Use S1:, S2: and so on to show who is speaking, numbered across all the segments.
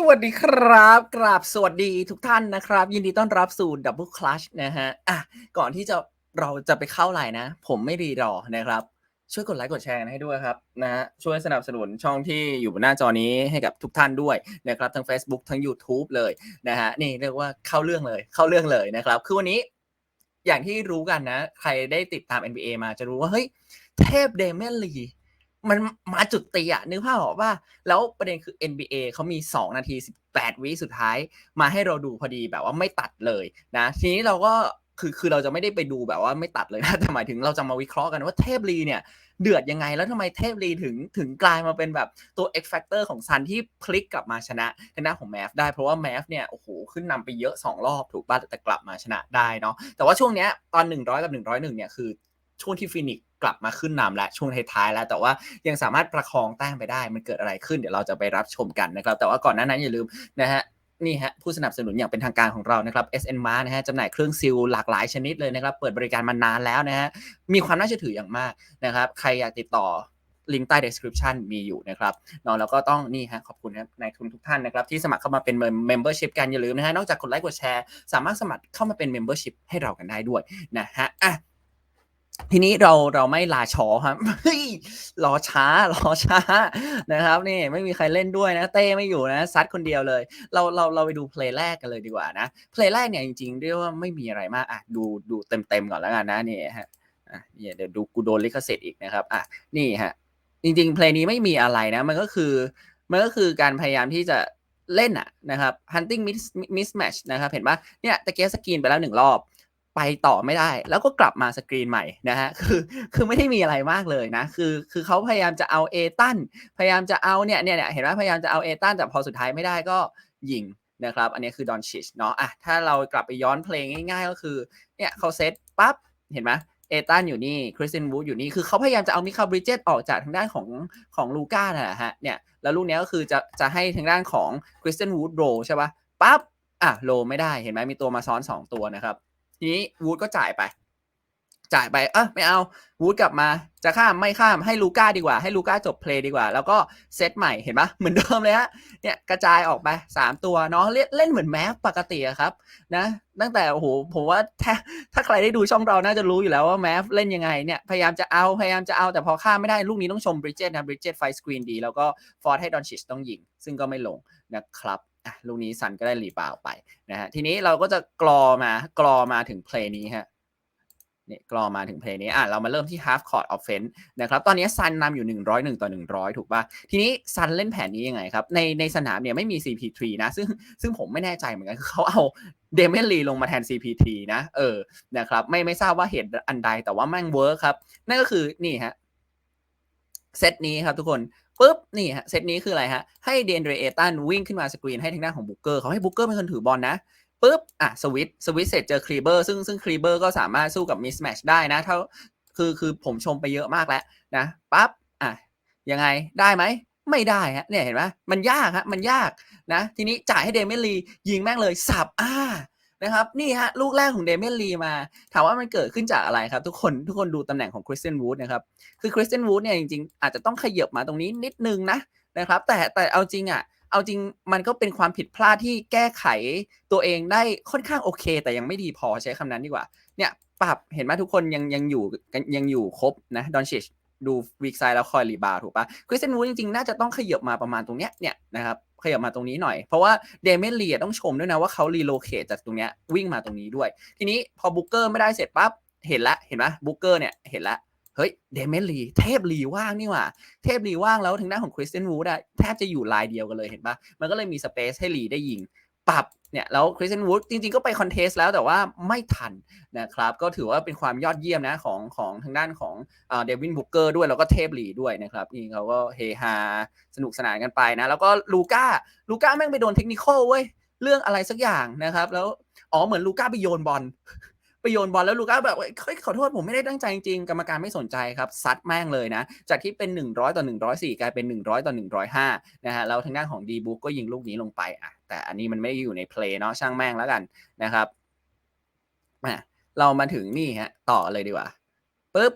S1: สวัสดีครับ กราบสวัสดีทุกท่านนะครับ ยินดีต้อนรับสู่ Double Clutch นะฮะอะก่อนที่จะเราจะไปเข้าไลน์นะ ผมไม่รีรอนะครับ ช่วยกดไลค์กดแชร์ให้ด้วยครับนะฮะช่วยสนับสนุนช่องที่อยู่บนหน้าจอนี้ให้กับทุกท่านด้วยนะครับ ทั้ง Facebook ทั้ง YouTube เลยนะฮะนี่เรียกว่าเข้าเรื่องเลยเข้าเรื่องเลยนะครับ คือวันนี้อย่างที่รู้กันนะ ใครได้ติดตาม NBA มาจะรู้ว่าเฮ้ยเทพเดเมนลี มันมาจุดตีอะนึกภาพออกว่า แล้วประเด็นคือ NBA เขามี 2 นาที 18 วิสุดท้าย มาให้เราดูพอดีแบบว่าไม่ตัดเลยนะ ทีนี้เราก็คือคือเราจะไม่ได้ไปดูแบบว่าไม่ตัดเลยนะแต่หมายถึงเราจะมาวิเคราะห์กันว่าเทพลีเนี่ย เดือดยังไงแล้วทำไมเทพลีถึงถึงกลายมาเป็นแบบตัว X Factor ของซันที่พลิกกลับมาชนะทางด้านของแมฟได้เพราะว่าแมฟเนี่ยโอ้โหขึ้นนำไปเยอะ 2 รอบถูกป่ะแต่กลับมาชนะได้เนาะแต่ว่าช่วงเนี้ยตอน 100 กับ 101เนี่ยคือ ช่วงที่ฟินิกกลับมาขึ้นนำและช่วงท้ายๆแล้ว แต่ว่ายังสามารถประคองแต้มไปได้มันเกิดอะไรขึ้นเดี๋ยวเราจะไปรับชมกันนะครับ แต่ว่าก่อนหน้านั้นอย่าลืมนะฮะนี่ฮะผู้สนับสนุนอย่างเป็นทางการของเรานะครับ SN m a นะฮะจำหน่ายเครื่องซิลหลากหลายชนิดเลยนะครับ เปิดบริการมานานแล้วนะฮะมีความน่าเชื่อถืออย่างมากนะครับ ใครอยากติดต่อลิงก์ใต้ description มีอยู่นะครับเนาะแล้วก็ต้องนี่ฮะขอบคุณนะนายทุนทุกท่านนะครับ ที่สมัครเข้ามาเป็น membership กันอย่าลืมนะฮะนอกจากกดไลค์กดแชร์ สามารถสมัครเข้ามาเป็น membership ให้เรากันได้ด้วยนะฮะอะ ทีนี้เราเราไม่ลาชอครับเฮ้ยรอช้ารอช้านะครับนี่ไม่มีใครเล่นด้วยนะเต้ไม่อยู่นะซัดคนเดียวเลย เราเราเราไปดูเพลย์แรกกันเลยดีกว่านะเพลย์แรกเนี่ยจริงๆเรียกว่าไม่มีอะไรมากอะดูดูเต็มเต็มก่อนแล้วกันนะนี่ฮะอะเดี๋ยวดูกูโดนลิขสิทธิ์อีกนะครับอะนี่ฮะจริง ๆ เพลงนี้ไม่มีอะไรนะ มันก็คือมันก็คือการพยายามที่จะเล่นอะนะครับ hunting miss mismatch นะครับเห็นปะเนี่ยตะเกียสกรีนไปแล้วหนึ่งรอบ ไปต่อไม่ได้ แล้วก็กลับมาสกรีนใหม่นะฮะคือคือไม่ได้มีอะไรมากเลยนะคือคือเขาพยายามจะเอาเอตันพยายามจะเอาเนี่ยเนี่ยเนี่ยเห็นไหมพยายามจะเอาเอตันแต่พอสุดท้ายไม่ได้ก็ยิงนะครับอันนี้คือดอนชิชเนาะอะถ้าเรากลับไปย้อนเพลงง่ายๆ ก็คือเนี่ยเขาเซตปั๊บเห็นไหมเอตันอยู่นี่คริสตินวูดอยู่นี่ คือเขาพยายามจะเอามิคาบริเจตออกจากทางด้านของของลูก้าน่นะฮะเนี่ยแล้วลูกนี้ก็คือจะจะให้ทางด้านของคริสตินวูดโรใช่ปะปั๊บอะโลไม่ได้เห็นไหมมีตัวมาซ้อนสองตัวนะครับ ทีนี้วูดก็จ่ายไป จ่ายไป เออไม่เอา วูดกลับมา จะข้ามไม่ข้ามให้ลูก้าดีกว่า ให้ลูก้าจบเพลย์ดีกว่า แล้วก็เซตใหม่เห็นปะเหมือนเดิมเลยฮะ เนี่ยกระจายออกไปสามตัวเนาะเล่นเล่นเหมือนแมฟปกติครับ นะ ตั้งแต่โอ้โหผมว่าถ้าถ้าใครได้ดูช่องเราน่าจะรู้อยู่แล้วว่าแมฟเล่นยังไงเนี่ยพยายามจะเอาพยายามจะเอาแต่พอข้ามไม่ได้ลูกนี้ต้องชมบริดเจตนะบริดเจตไฟสกรีนดี แล้วก็ฟอร์ดให้ดอนชิชต้องยิง ซึ่งก็ไม่ลงนะครับ อะลูกนี้ซันก็ได้รีบาวไปนะฮะทีนี้เราก็จะกรอมากรอมาถึงเพลย์นี้ฮะเนี่ยกรอมาถึงเพลงนี้อะเรามาเริ่มที่ half court offense นะครับ ตอนนี้ซันนำอยู่ 101 ต่อ 100 ถูกป่ะ ทีนี้ซันเล่นแผนนี้ยังไงครับ ในในสนามเนี่ยไม่มี CP3 นะซึ่งซึ่งผมไม่แน่ใจเหมือนกันคือเขาเอาเดเมนลีลงมาแทน CP3 นะเออนะครับไม่ไม่ทราบว่าเหตุอันใดแต่ว่าแม่งเวิร์คครับ นั่นก็คือนี่ฮะเซตนี้ครับทุกคน ปุ๊บนี่ฮะเซตนี้คืออะไรฮะให้เดนเดรเอตันวิ่งขึ้นมาสกรีนให้ทางด้านของบุกเกอร์เขาให้บุกเกอร์เป็นคนถือบอลนะปุ๊บอะสวิตสวิตเสร็จเจอคลีเบอร์ซึ่งซึ่งคลีเบอร์ก็สามารถสู้กับมิสแมชได้นะเท่าคือคือผมชมไปเยอะมากแล้วนะปั๊บอะยังไงได้ไหมไม่ได้ฮะเนี่ยเห็นไหมมันยากฮะมันยากนะ ทีนี้จ่ายให้เดเมลียิงแม่งเลยสับอ่า นะครับ นี่ฮะ ลูกแรกของเดเมลีมา ถามว่ามันเกิดขึ้นจากอะไรครับ ทุกคนทุกคนดูตำแหน่งของคริสเตนวูดนะครับ คือคริสเตนวูดเนี่ยจริงๆ อาจจะต้องขยับมาตรงนี้นิดนึงนะนะครับ แต่แต่เอาจริงอะเอาจริงมันก็เป็นความผิดพลาดที่แก้ไขตัวเองได้ค่อนข้างโอเค แต่ยังไม่ดีพอใช้คำนั้นดีกว่า เนี่ยปรับเห็นไหมทุกคนยังยังอยู่ยังอยู่ครบนะดอนชิชดูวีคไซด์แล้วคอยรีบาวถูกปะคริสเตนวูดจริงๆ น่าจะต้องขยับมาประมาณตรงเนี้ยเนี่ยนะครับ ขยับมาตรงนี้หน่อย เพราะว่าเดเมนลีต้องชมด้วยนะว่าเขารีโลเคตจากตรงเนี้ยวิ่งมาตรงนี้ด้วย ทีนี้พอบุ๊กเกอร์ไม่ได้เสร็จปั๊บเห็นละเห็นไหมบุ๊กเกอร์เนี่ยเห็นละเฮ้ยเดเมนลีเทพลีว่างนี่หว่า เทพลีว่างแล้วทางด้านของคริสเตนวูดอะแทบจะอยู่ลายเดียวกันเลยเห็นปะมันก็เลยมีสเปซให้ลีได้ยิง ปรับเนี่ยแล้วคริสเตนวูดจริงๆ ก็ไปคอนเทสแล้วแต่ว่าไม่ทันนะครับก็ถือว่าเป็นความยอดเยี่ยมนะของของทางด้านของเดวินบุกเกอร์ด้วยแล้วก็เทพลีด้วยนะครับนี่เขาก็เฮฮาสนุกสนานกันไปนะแล้วก็ลูก้าลูก้าแม่งไปโดนเทคนิคอลเว้ยเรื่องอะไรสักอย่างนะครับแล้วอ๋อเหมือนลูก้าไปโยนบอลไปโยนบอลแล้วลูก้าแบบเฮ้ยขอโทษผมไม่ได้ตั้งใจจริงๆกรรมการไม่สนใจครับซัดแม่งเลยนะ จากที่เป็น 100 ต่อ 104 กลายเป็น 100 ต่อ 105 นะฮะแล้วทางด้านของดีบุ๊กก็ยิงลูกนี้ลงไปอะ แต่อันนี้มันไม่อยู่ในเพลย์เนาะช่างแม่งแล้วกันนะครับเรามาถึงนี่ฮะต่อเลยดีกว่าปุ๊บ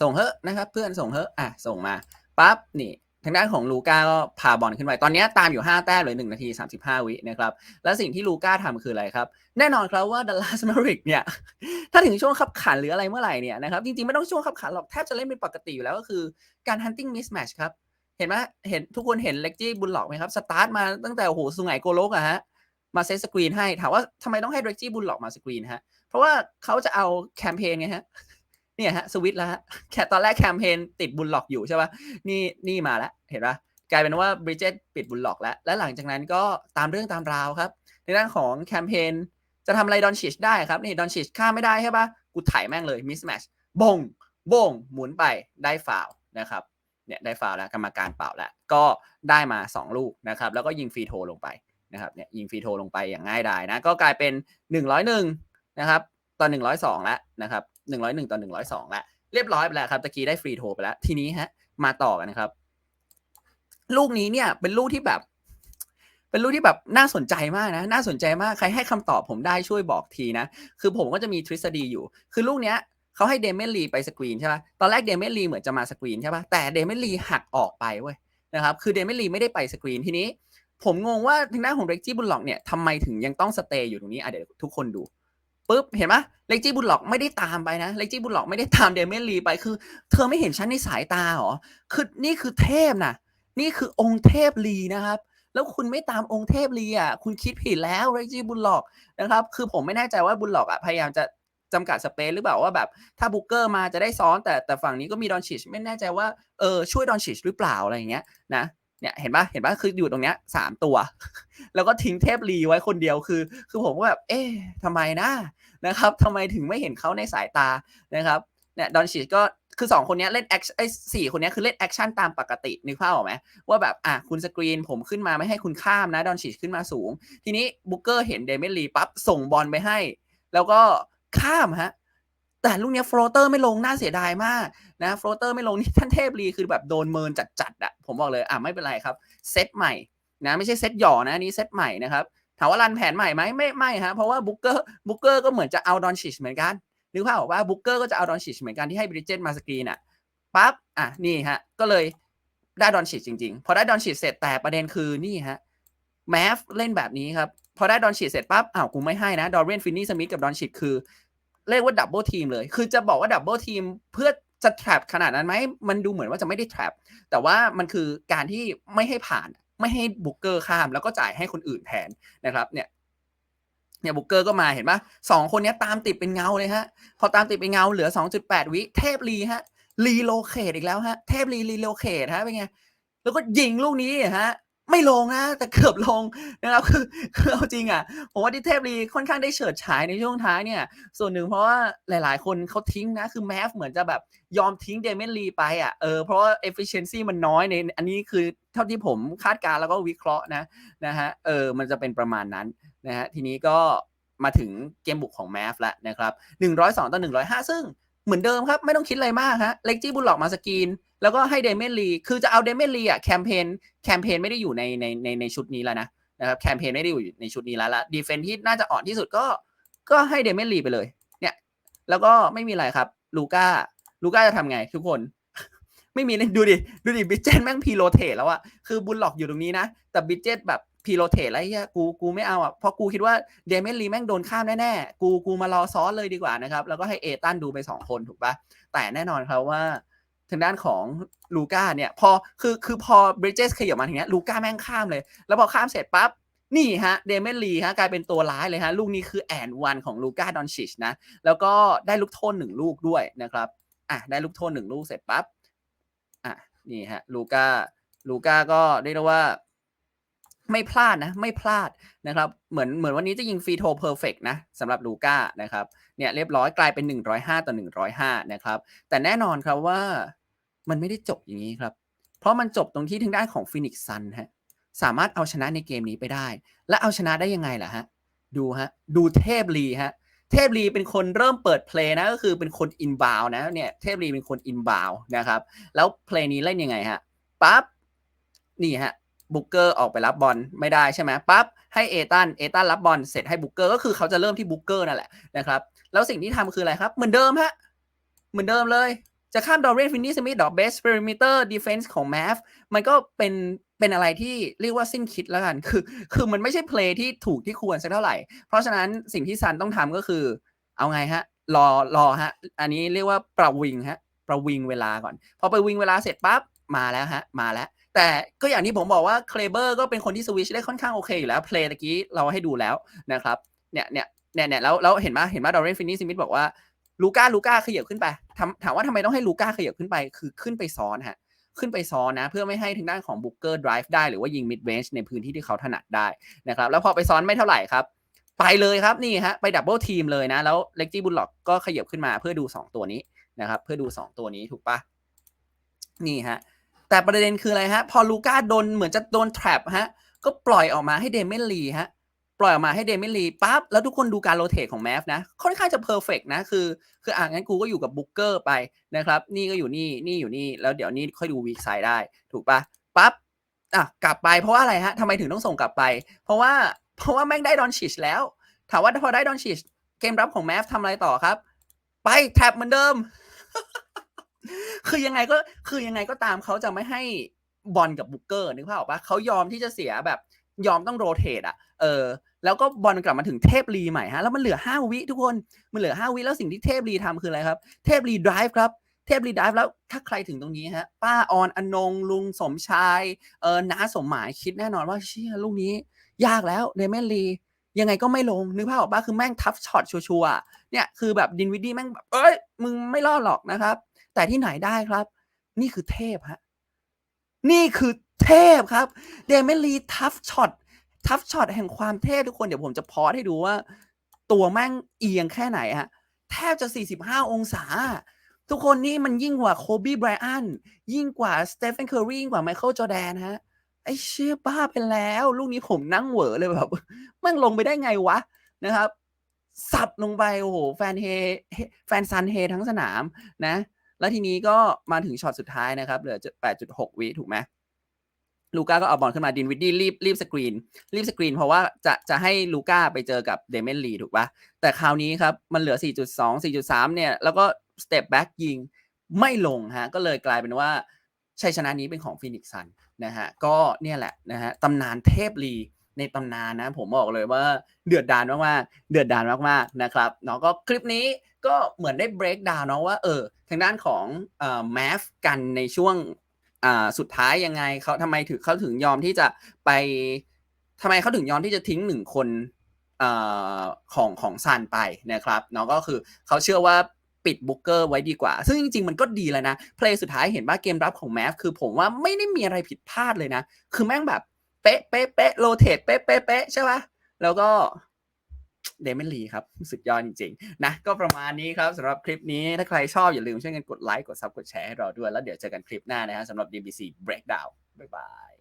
S1: ส่งเฮอะนะครับ เพื่อนส่งเฮอะอะส่งมาปั๊บนี่ทางด้านของลูก้าก็พาบอลขึ้นไป ตอนนี้ตามอยู่ 5 แต้มเหลือ1นาที 35 วินะครับ และสิ่งที่ลูก้าทำคืออะไรครับ แน่นอนครับว่าดัลลัสมาริกเนี่ย ถ้าถึงช่วงขับขันหรืออะไรเมื่อไหร่เนี่ยนะครับ จริงๆ ไม่ต้องช่วงขับขันหรอก แทบจะเล่นเป็นปกติอยู่แล้วก็คือการ hunting mismatch ครับ เห็นไหมเห็นทุกคนเห็นเล็กจี้บุลล็อกไหมครับ สตาร์ทมาตั้งแต่โอ้โหสุไหงโกโลกอะฮะ มาเซตสกรีนให้ ถามว่าทำไมต้องให้เล็กจี้บุลล็อกมาสกรีนฮะ เพราะว่าเขาจะเอาแคมเปญไงฮะ เนี่ยฮะสวิตแล้วฮะแค่ตอนแรกแคมเปญติดบุลล็อกอยู่ใช่ป่ะ นี่นี่มาแล้ว เห็นปะกลายเป็นว่าบริเจตปิดบุลล็อกแล้ว และหลังจากนั้นก็ตามเรื่องตามราวครับ ในด้านของแคมเปญจะทำอะไรดอนชิชได้ครับ นี่ดอนชิชข้าไม่ได้ใช่ปะกูถ่ายแม่งเลยมิสแมชบงบงหมุนไปได้ฟาวนะครับ เนี่ยได้ฟาวแล้วกรรมการเป่าแล้วก็ได้มา 2 ลูกนะครับแล้วก็ยิงฟรีโทลงไปนะครับเนี่ยยิงฟรีโทลงไปอย่างง่ายดายนะก็กลายเป็น 101นะครับต่อ102แล้วนะครับ101ต่อ102แล้วเรียบร้อยไปแล้วครับตะกี้ได้ฟรีโทไปแล้ว ทีนี้ฮะมาต่อกันนะครับ ลูกนี้เนี่ยเป็นลูกที่แบบ เป็นลูกที่แบบน่าสนใจมากนะ น่าสนใจมากใครให้คำตอบผมได้ช่วยบอกทีนะ คือผมก็จะมีทฤษฎีอยู่ คือลูกเนี้ย เขาให้เดเมนลีไปสกรีนใช่ป่ะตอนแรกเดเมนลีเหมือนจะมาสกรีนใช่ป่ะแต่เดเมนลีหักออกไปเว้ยนะครับคือเดเมนลีไม่ได้ไปสกรีนทีนี้ ผมงงว่าทางด้านของเร็กจี้บุลล็อกเนี่ยทำไมถึงยังต้องสเตย์อยู่ตรงนี้อะเดี๋ยวทุกคนดูปุ๊บเห็นไหมเล็กจี้บุลล็อกไม่ได้ตามไปนะเล็กจี้บุลล็อกไม่ได้ตามเดเมนลีไปคือ เธอไม่เห็นฉันในสายตาเหรอคือนี่คือเทพนะนี่คือองค์เทพลีนะครับ แล้วคุณไม่ตามองค์เทพลีอะคุณคิดผิดแล้วเล็กจี้บุลล็อกนะครับ คือผมไม่แน่ใจว่าบุลล็อกอะพยายามจะ จำกัดสเปซหรือเปล่าว่าแบบถ้าบุกเกอร์มาจะได้ซ้อนแต่แต่ฝั่งนี้ก็มีดอนชิชไม่แน่ใจว่าเออช่วยดอนชิชหรือเปล่าอะไรอย่างเงี้ยนะเนี่ยเห็นปะเห็นปะคืออยู่ตรงเนี้ยสามตัว แล้วก็ทิ้งเทพลีไว้คนเดียวคือ คือผมก็แบบ เอ๊ะทำไมนะนะครับทำไมถึงไม่เห็นเขาในสายตานะครับเนี่ยดอนชิชก็คือสองคนนี้เล่นแอคไอ้สี่คนนี้คือเล่นแอคชั่นตามปกตินึกภาพออกไหมว่าแบบอะคุณสกรีนผมขึ้นมาไม่ให้คุณข้ามนะดอนชิชขึ้นมาสูง ทีนี้บุกเกอร์เห็นเดเมลีปั๊บส่งบอลไปให้ แล้วก็ ข้ามฮะแต่ลูกเนี้ยโฟลเตอร์ไม่ลงน่าเสียดายมากนะโฟลเตอร์ไม่ลงนี่ท่านเทพลีคือแบบโดนเมินจัดๆอะผมบอกเลยอะไม่เป็นไรครับเซตใหม่นะไม่ใช่เซตหย่อนะนนี้เซตใหม่นะครับถามว่ารันแผนใหม่ไหมไม่ไม่ฮะเพราะว่าบุ๊กเกอร์บุ๊กเกอร์ก็เหมือนจะเอาดอนชิชเหมือนกันนึกภาพออกว่าบุ๊กเกอร์ก็จะเอาดอนชิชเหมือนกันที่ให้บริเจตมาสกรีนอะปั๊บอะนี่ฮะก็เลยได้ดอนชิชจริงๆ พอได้ดอนชิชเสร็จแต่ประเด็นคือนี่ฮะแมฟเล่นแบบนี้ครับพอได้ดอนชิชเสร็จปั๊บอ้าวกูไม่ให้นะดอร์เรนฟินนี่สมิธกับดอนชิชคือ เรียกว่าดับเบิลทีมเลย คือจะบอกว่าดับเบิลทีมเพื่อจะ trap ขนาดนั้นไหม มันดูเหมือนว่าจะไม่ได้ trap แต่ว่ามันคือการที่ไม่ให้ผ่าน ไม่ให้บุกเกอร์ข้าม แล้วก็จ่ายให้คนอื่นแทนนะครับ เนี่ย เนี่ยบุกเกอร์ก็มาเห็นปะสองคนนี้ตามติดเป็นเงาเลยฮะ พอตามติดเป็นเงาเหลือ 2.8 วิ เทพลีฮะ รีโลเคทอีกแล้วฮะ เทพลีรีโลเคทฮะ เป็นไง แล้วก็ยิงลูกนี้ฮะ ไม่ลงนะ แต่เกือบลงนะครับคือคือเอาจริงอะผมว่าที่เทพลีค่อนข้างได้เฉิดฉายในช่วงท้ายเนี่ย ส่วนหนึ่งเพราะว่าหลาย ๆ คนเขาทิ้งนะ คือแมฟเหมือนจะแบบยอมทิ้งเดเมนลีไปอะเออเพราะว่า efficiency มันน้อยในอันนี้คือเท่าที่ผมคาดการแล้วก็วิเคราะห์นะนะฮะเออมันจะเป็นประมาณนั้นนะฮะทีนี้ก็มาถึงเกมบุกของแมฟแล้วนะครับ102ต่อ105 ซึ่งเหมือนเดิมครับ ไม่ต้องคิดอะไรมากฮะเล็กจี้บุลล็อกมาสกีน แล้วก็ให้เดเมนลีคือจะเอาเดเมนลีอะแคมเปญแคมเปญไม่ได้อยู่ในในในในชุดนี้แล้วนะนะครับแคมเปญไม่ได้อยู่ในชุดนี้แล้วละดีเฟนที่น่าจะอ่อนที่สุดก็ก็ให้เดเมนลีไปเลยเนี่ยแล้วก็ไม่มีอะไรครับลูก้าลูก้าจะทำไงทุกคน ไม่มีเลยดูดิดูดิบิจเจตแม่งพีโรเทตแล้วอะคือบุลล็อกอยู่ตรงนี้นะ แต่บิจเจตแบบพีโรเทตแล้วไอ้เหี้ยกูกูไม่เอาอะเพราะกูคิดว่าเดเมนลีแม่งโดนข้ามแน่ๆกูกูมารอซ้อนเลยดีกว่านะครับ แล้วก็ให้เอตันดูไปสองคนถูกปะแต่แน่นอนครับว่า ทางด้านของลูก้าเนี่ย พอคือคือพอบริจเจสขยับมาทีเนี้ยลูก้าแม่งข้ามเลย แล้วพอข้ามเสร็จปั๊บนี่ฮะเดเมนลีฮะกลายเป็นตัวร้ายเลยฮะ ลูกนี้คือแอนวันของลูก้าดอนชิชนะ แล้วก็ได้ลูกโทษหนึ่งลูกด้วยนะครับอะได้ลูกโทษหนึ่งลูกเสร็จปั๊บอะนี่ฮะลูก้าลูก้าก็เรียกได้ว่า ไม่พลาดนะ ไม่พลาดนะครับ เหมือนเหมือนวันนี้จะยิงฟรีโทเพอร์เฟกนะสำหรับลูก้านะครับเนี่ยเรียบร้อยกลายเป็น 105 ต่อ 105 นะครับ แต่แน่นอนครับว่ามันไม่ได้จบอย่างนี้ครับ เพราะมันจบตรงที่ทางด้านของฟินิกซ์ซันฮะสามารถเอาชนะในเกมนี้ไปได้ และเอาชนะได้ยังไงล่ะฮะดูฮะดูเทพลีฮะเทพลีเป็นคนเริ่มเปิดเพลย์นะก็คือเป็นคนอินบาวนะเนี่ยเทพลีเป็นคนอินบาวนะครับแล้วเพลย์นี้เล่นยังไงฮะปั๊บนี่ฮะ บุกเกอร์ออกไปรับบอลไม่ได้ใช่ไหมปั๊บให้เอตันเอตันรับบอลเสร็จให้บุกเกอร์ก็คือเขาจะเริ่มที่บุกเกอร์นั่นแหละนะครับแล้วสิ่งที่ทำคืออะไรครับ เหมือนเดิมฮะเหมือนเดิมเลย จะข้ามดอเรนฟินนี่สมิธดอกเบสเปริมิเตอร์ดีเฟนส์ของแมฟมันก็เป็นเป็นอะไรที่เรียกว่าสิ้นคิดแล้วกันคือ คือมันไม่ใช่เพลย์ที่ถูกที่ควรสักเท่าไหร่ เพราะฉะนั้นสิ่งที่ซันต้องทำก็คือ เอาไงฮะรอรอฮะ อันนี้เรียกว่าประวิงฮะประวิงเวลาก่อน พอไปวิงเวลาเสร็จปั๊บมาแล้วฮะ มาแล้ว แต่ก็อย่างที่ผมบอกว่าเคลเบอร์ก็เป็นคนที่สวิชได้ค่อนข้างโอเคอยู่แล้วเพลย์ตะกี้เราให้ดูแล้วนะครับเนี่ยเนี่ยเนี่ยเนี่ยแล้วแล้วเห็นไหมเห็นไหมดอร์เรนฟินนี่สมิธบอกว่าลูก้าลูก้าขยับขึ้นไปถามถามว่าทำไมต้องให้ลูก้าขยับขึ้นไปคือขึ้นไปซ้อนฮะขึ้นไปซ้อนนะ เพื่อไม่ให้ทางด้านของบุกเกอร์ drive ได้หรือว่ายิง mid range ในพื้นที่ที่เขาถนัดได้นะครับแล้วพอไปซ้อนไม่เท่าไหร่ครับ ไปเลยครับนี่ฮะไปดับเบิลทีมเลยนะ แล้วเล็กจี้บุลล็อกก็ขยับขึ้นมาเพื่อดู 2 ตัวนี้นะครับ เพื่อดู 2 ตัวนี้ถูกปะนี่ฮะ แต่ประเด็นคืออะไรฮะ พอลูก้าโดนเหมือนจะโดน trap ฮะ ก็ปล่อยออกมาให้เดเมนลีฮะ ปล่อยออกมาให้เดเมนลีปั๊บ แล้วทุกคนดูการโรเตทของแมฟนะ ค่อนข้างจะเพอร์เฟกนะ คือ คืออะงั้นกูก็อยู่กับบุ๊กเกอร์ไปนะครับ นี่ก็อยู่นี่ นี่อยู่นี่ แล้วเดี๋ยวนี้ค่อยดูวีคไซด์ได้ ถูกปะปั๊บ อะ กลับไป เพราะว่าอะไรฮะทำไมถึงต้องส่งกลับไป เพราะว่า เพราะว่าแม่งได้ดอนชิชแล้ว ถามว่าพอได้ดอนชิชเกมรับของแมฟทำอะไรต่อครับ ไปแท็บเหมือนเดิม คือยังไงก็คือยังไงก็ตามเขาจะไม่ให้บอลกับบุกเกอร์นึกภาพออกปะเขายอมที่จะเสียแบบยอมต้องโรเตทอ่ะ เออ แล้วก็บอลกลับมาถึงเทพลีใหม่ฮะ แล้วมันเหลือห้าวิทุกคน มันเหลือห้าวิแล้วสิ่งที่เทพลีทำคืออะไรครับ เทพลีดライブครับ เทพลีดライブแล้วถ้าใครถึงตรงนี้ฮะ ป้าออนอนงลุงสมชาย เออน้าสมหมายคิดแน่นอนว่าเชี่ยลูกนี้ ยากแล้วเดเมนลี ยังไงก็ไม่ลง นึกภาพออกปะคือแม่งทัฟช็อตชัวร์ๆเนี่ยคือแบบดินวิดดี้แม่งแบบเอ้ย มึงไม่รอดหรอกนะครับ แต่ที่ไหนได้ครับ นี่คือเทพฮะนี่คือเทพครับเดเมลีทัฟช็อตทัฟช็อตแห่งความเทพทุกคนเดี๋ยวผมจะพอให้ดูว่า ตัวแม่งเอียงแค่ไหนฮะแทบจะ 45 องศา ทุกคนนี่มันยิ่งกว่าโคบีไบรอันยิ่งกว่าสเตฟ n นเคอร์รียิ่งกว่าไมเคิลจอแดนฮะไอ้เชี่ยบ้าไปแล้ว ลูกนี้ผมนั่งเหวอเลยแบบมันลงไปได้ไงวะนะครับ สับลงไป โอ้โห แฟนเฮ แฟนซันเฮทั้งสนามนะ แล้วทีนี้ก็มาถึงช็อตสุดท้ายนะครับ เหลือ 8.6 วิถูกไหมลูก้าก็เอาบอลขึ้นมาดินวิดดี้รีบรีบสกรีน รีบสกรีน เพราะว่าจะจะให้ลูก้าไปเจอกับเดเมนลีถูกปะแต่คราวนี้ครับ มันเหลือ 4.2 4.3 เนี่ย แล้วก็สเต็ปแบ็กยิงไม่ลงฮะ ก็เลยกลายเป็นว่าชัยชนะนี้เป็นของฟินิกซ์ซันนะฮะ ก็เนี่ยแหละนะฮะตำนานเทพลี ในตำนานนะผมบอกเลยว่าเดือดดานมากๆเดือดดานมากๆนะครับเนาะก็คลิปนี้ก็เหมือนได้เบรกดาวน์เนาะว่าเออทางด้านของเอ่อแมฟกันในช่วงอ่าสุดท้ายยังไงเขาทำไมถึงเขาถึงยอมที่จะไปทำไมเขาถึงยอมที่จะทิ้งหนึ่งคนเอ่อของของซันไปนะครับเนาะก็คือเขาเชื่อว่าปิดบุ๊กเกอร์ไว้ดีกว่า ซึ่งจริง ๆ มันก็ดีแล้วนะ เพลย์สุดท้ายเห็นว่าเกมรับของแมฟคือผมว่าไม่ได้มีอะไรผิดพลาดเลยนะ คือแม่งแบบ เป๊ะเป๊ะเป๊ะโรเตทเป๊ะเป๊ะเป๊ะใช่ปะแล้วก็เดมอนลีครับ สุดยอดจริงๆ นะ ก็ประมาณนี้ครับสำหรับคลิปนี้ ถ้าใครชอบอย่าลืมช่วยกันกดไลค์ กดซับกดแชร์ให้เราด้วย แล้วเดี๋ยวเจอกันคลิปหน้านะฮะสำหรับ DBC Breakdown บ๊ายบาย